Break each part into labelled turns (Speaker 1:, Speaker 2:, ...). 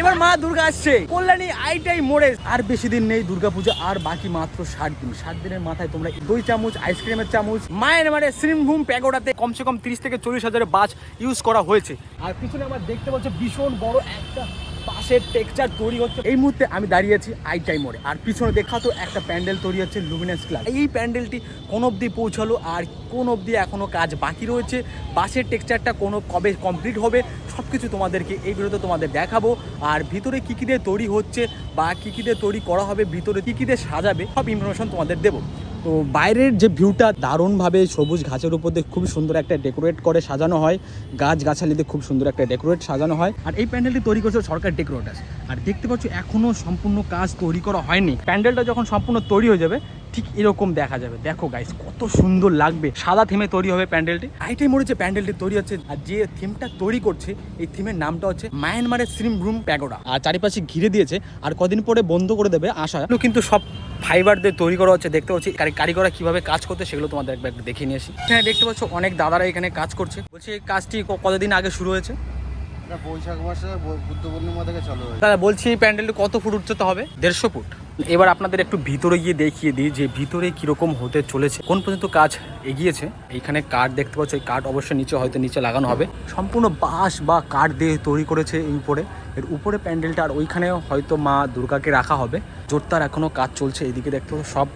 Speaker 1: এবার মা দুর্গা আসছে। কল্যাণী আইটাই মোড়ে। আর বেশি দিন নেই দুর্গাপূজা, আর বাকি মাত্র ষাট দিন। ষাট দিনের মাথায় তোমরা দই চামচ, আইসক্রিমের চামচ, মায়ের মানে শ্রীমভূম প্যাগোডাতে কমসে কম তিরিশ থেকে চল্লিশ হাজারের বাস ইউজ করা হয়েছে। আর পিছনে আমার দেখতে পাচ্ছ ভীষণ বড় একটা পাশের টেক্সচার তৈরি হচ্ছে। এই মুহূর্তে আমি দাঁড়িয়ে আছি আইটাই মোড়ে। আর পিছনে দেখা তো একটা প্যান্ডেল তৈরি হচ্ছে লুমিনাস ক্লাব এই প্যান্ডেলটি কোন অবধি পৌঁছালো আর কোন অবধি এখনও কাজ বাকি রয়েছে? বাসের টেক্সচারটা কোনো কবে কমপ্লিট হবে? সব কিছু তোমাদেরকে এই ভিডিওতে তোমাদের দেখাবো। আর ভিতরে কী কী দিয়ে তৈরি হচ্ছে বা কী কী দিয়ে তৈরি করা হবে, ভিতরে কী কী দিয়ে সাজাবে, সব ইনফরমেশন তোমাদের দেবো। তো বাইরের যে ভিউটা দারুণভাবে সবুজ ঘাসের উপর দিয়ে খুব সুন্দর একটা ডেকোরেট করে সাজানো হয়। গাছ গাছালিতে খুব সুন্দর একটা ডেকোরেট সাজানো হয়। আর এই প্যান্ডেলটি তৈরি করছে সরকার ডেকোরেটার্স আর দেখতে পাচ্ছ এখনও সম্পূর্ণ কাজ তৈরি করা হয়নি। প্যান্ডেলটা যখন সম্পূর্ণ তৈরি হয়ে যাবে ঠিক এরকম দেখা যাবে। দেখো গাইস কত সুন্দর লাগবে। সাদা থিমে তৈরি হবে প্যান্ডেলটি। আইটাই মোড়ে যে প্যান্ডেলটি তৈরি হচ্ছে আর যে থিমটা তৈরি করছে এই থিমের নামটা হচ্ছে মায়ানমারের শ্রিম রুম প্যাগোডা আর চারিপাশে ঘিরে দিয়েছে আর কদিন পরে বন্ধ করে দেবে আশা। কিন্তু সব ফাইবার দিয়ে তৈরি করা হচ্ছে দেখতে পাচ্ছি কারি- কারিগররা কীভাবে কাজ করতে সেগুলো তোমাদের একবার দেখিয়ে নিয়ে আসি। এখানে দেখতে পাচ্ছ অনেক দাদারা এখানে কাজ করছে। বলছি এই কাজটি ক- কতদিন আগে শুরু হয়েছে?
Speaker 2: বৈশাখ মাসে বুদ্ধ পূর্ণিমা থেকে চালু হয়েছে।
Speaker 1: দাদা বলছি এই প্যান্ডেলটি কত ফুট উচ্চতা হবে? দেড়শো ফুট। এবার আপনাদের একটু ভিতরে গিয়ে দেখিয়ে দিই যে ভিতরে কীরকম হতে চলেছে। কোন পর্যন্ত কাজ এগিয়েছে, এইখানে কাঠ দেখতে পাচ্ছ, এই কাঠ অবশ্যই নিচে, হয়তো নিচে লাগানো হবে। সম্পূর্ণ বাঁশ বা কাঠ দিয়ে তৈরি করেছে এই উপরে। এর উপরে প্যান্ডেলটা আর ওইখানে হয়তো মা দুর্গাকে রাখা হবে। জোরতার এখনও কাজ চলছে, এদিকে দেখতে সব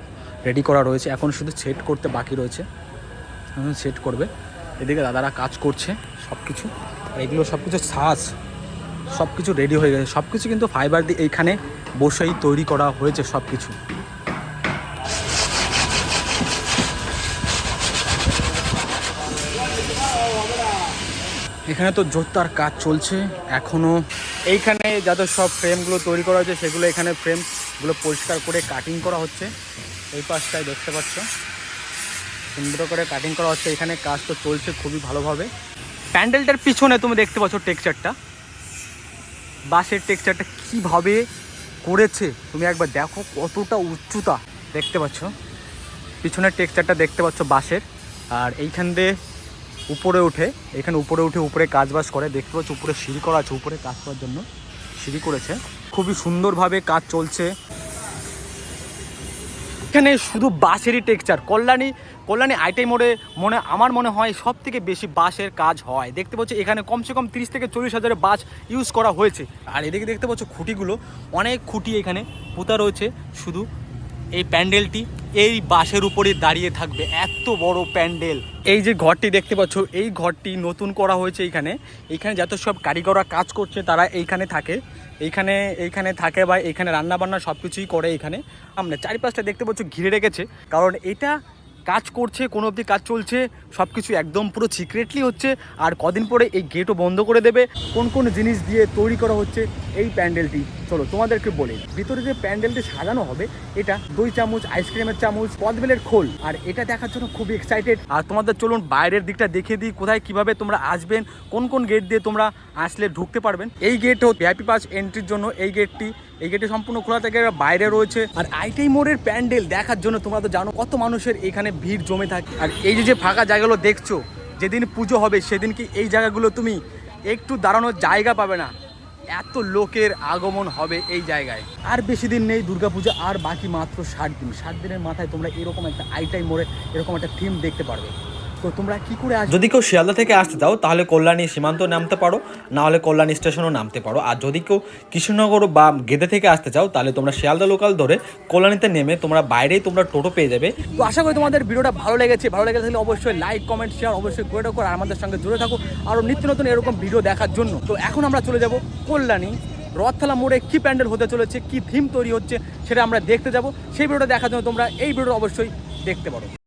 Speaker 1: রেডি করা রয়েছে। এখন শুধু সেট করতে বাকি রয়েছে। সেট করবে। এদিকে দাদারা কাজ করছে সব কিছু আর এগুলো সব কিছু সাজ সব কিছু রেডি হয়ে গেছে। সব কিছু কিন্তু ফাইবার দিয়ে এইখানে বসেই তৈরি করা হয়েছে সব কিছু এখানে তো জোরদার কাজ চলছে। এখনও এইখানে যাদের সব ফ্রেমগুলো তৈরি করা হয়েছে, সেগুলো এখানে ফ্রেমগুলো পরিষ্কার করে কাটিং করা হচ্ছে। এই পাশটায় দেখতে পাচ্ছ। সুন্দর করে কাটিং করা হচ্ছে। এখানে কাজ তো চলছে খুবই ভালোভাবে। প্যান্ডেলটার পিছনে তুমি দেখতে পাচ্ছ টেক্সচারটা বাসের টেক্সচারটা কীভাবে করেছে? তুমি একবার দেখো কতটা উচ্চতা দেখতে পাচ্ছ। পিছনের টেক্সচারটা দেখতে পাচ্ছ বাসের আর এইখান দিয়ে উপরে উঠে, এখানে উপরে উঠে উপরে কাজ বাজ করে। দেখতে পাচ্ছ উপরে সিঁড়ি করা আছে, উপরে কাজ করার জন্য সিঁড়ি করেছে। খুবই সুন্দরভাবে কাজ চলছে। এখানে শুধু বাসেরই টেক্সচার কল্যাণী কল্যাণী আইটাই মোড়ে মনে, আমার মনে হয় সব থেকে বেশি বাসের কাজ হয়। দেখতে পাচ্ছি, এখানে কমসে কম তিরিশ থেকে চল্লিশ হাজারের বাস ইউজ করা হয়েছে। আর এদিকে দেখতে পাচ্ছ, খুঁটিগুলো, অনেক খুঁটি এখানে পোতা রয়েছে। শুধু এই প্যান্ডেলটি, এই বাসের উপরে দাঁড়িয়ে থাকবে। এত বড় প্যান্ডেল। এই যে ঘরটি দেখতে পাচ্ছ, এই ঘরটি নতুন করা হয়েছে এইখানে এইখানে যত সব কারিগররা কাজ করছে, তারা এইখানে থাকে। এইখানে এইখানে থাকে বা এখানে রান্না বান্না সব কিছুই করে এখানে। আমরা চারিপাশটা দেখতে পাচ্ছ, ঘিরে রেখেছে। কারণ এটা কাজ করছে, কোনো অবধি কাজ চলছে সব কিছু একদম পুরো সিক্রেটলি হচ্ছে, আর কদিন পরে এই গেটও বন্ধ করে দেবে। কোন কোন জিনিস দিয়ে তৈরি করা হচ্ছে এই প্যান্ডেলটি? চলো তোমাদেরকে বলে ভিতরে যে প্যান্ডেলটি সাজানো হবে, এটা দই চামচ আইসক্রিমের চামচ পদবেলের খোল। আর এটা দেখার জন্য খুবই এক্সাইটেড আর তোমাদের চলুন বাইরের দিকটা দেখে দিই, কোথায় কীভাবে তোমরা আসবেন, কোন কোন গেট দিয়ে তোমরা আসলে ঢুকতে পারবেন। এই গেট হচ্ছে ভিআইপি পাস এন্ট্রির জন্য এই গেটটি এই গেটে সম্পূর্ণ খোলা থেকে বাইরে রয়েছে। আর আইটাই মোড়ের প্যান্ডেল দেখার জন্য তোমরা তো জানো কত মানুষের এখানে ভিড় জমে থাকে। আর এই যে যে ফাঁকা জায়গাগুলো দেখছ, যেদিন পুজো হবে সেদিন কি এই জায়গাগুলো তুমি একটু দাঁড়ানোর জায়গা পাবে না? এত লোকের আগমন হবে এই জায়গায়। আর বেশি দিন নেই, দুর্গাপূজা আর বাকি মাত্র ষাট দিন। ষাট দিনের মাথায় তোমরা এরকম একটা আইটাই মোড়ে এরকম একটা থিম দেখতে পারবে। তো তোমরা কি করে আসবে?
Speaker 3: যদি কেউ শিয়ালদা থেকে আসতে চাও তাহলে কল্যাণী সীমান্ত নামতে পারো না হলে কল্যাণী স্টেশনও নামতে পারো। আর যদি কেউ কৃষ্ণনগর বা গেদে থেকে আসতে চাও তাহলে তোমরা শিয়ালদা লোকাল ধরে কল্যাণীতে নেমে তোমরা বাইরেই তোমরা টোটো পেয়ে যাবে।
Speaker 1: তো আশা করি তোমাদের ভিডিওটা ভালো লেগেছে। ভালো লেগে থাকলে অবশ্যই লাইক কমেন্ট শেয়ার অবশ্যই করে রাখো। আর আমাদের সঙ্গে জুড়ে থাকো আরও নিত্য নতুন এরকম ভিডিও দেখার জন্য। তো এখন আমরা চলে যাব কল্যাণী। রথতলা মোড়ে কি প্যান্ডেল হতে চলেছে কি থিম তৈরি হচ্ছে সেটা আমরা দেখতে যাব। সেই ভিডিওটা দেখার জন্য তোমরা এই ভিডিওটা অবশ্যই দেখতে পারো।